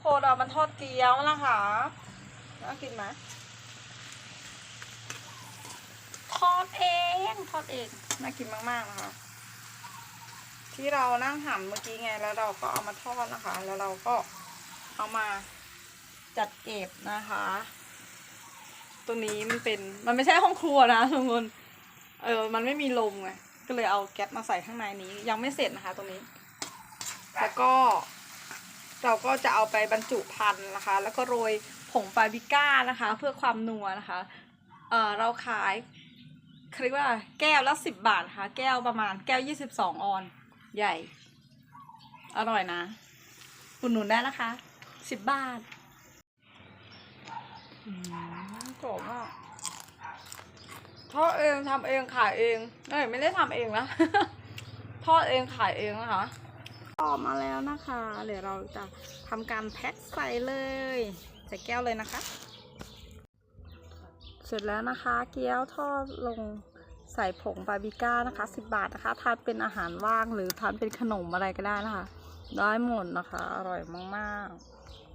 โคนเรามันทอดเกี๊ยวนะคะน่ากินไหมทอดเองทอดเองน่ากินมากๆนะคะ ที่เรานั่งหั่นเมื่อกี้ไงแล้วเราก็เอามาทอดนะคะ แล้วเราก็เอามาจัดเก็บนะคะตรงนี้มันเป็นมันไม่ใช่ห้องครัวนะทุกคนเออ มันไม่มีลมไงก็เลยเอาแก๊สมาใส่ข้างในนี้ ยังไม่เสร็จนะคะตรงนี้ แล้วก็ เราก็จะเอาไปบรรจุพันธุ์นะคะ แล้วก็โรยผงปาปริก้านะคะ เพื่อความนัวนะคะ เออเราขายเรียกว่าแก้วละสิบบาทนะคะแก้วประมาณแก้วยี่สิบสองออน ใหญ่ อร่อยนะอุดหนุนได้นะคะสิบบาทอืมกรอบมากทอดเองทำเองขายเองเอ้ยไม่ได้ทำเองนะทอดเองขายเองนะคะ ออกมาแล้วนะคะ เดี๋ยวเราจะทำการแพ็คใส่เลยใส่แก้วเลยนะคะ เสร็จแล้วนะคะ เกี๊ยวทอดลงใส่ผงบาร์บีก้านะคะ10 บาทนะคะทานเป็นอาหารว่างหรือทานเป็นขนมอะไรก็ได้นะคะ ได้หมดนะคะ อร่อยมากๆ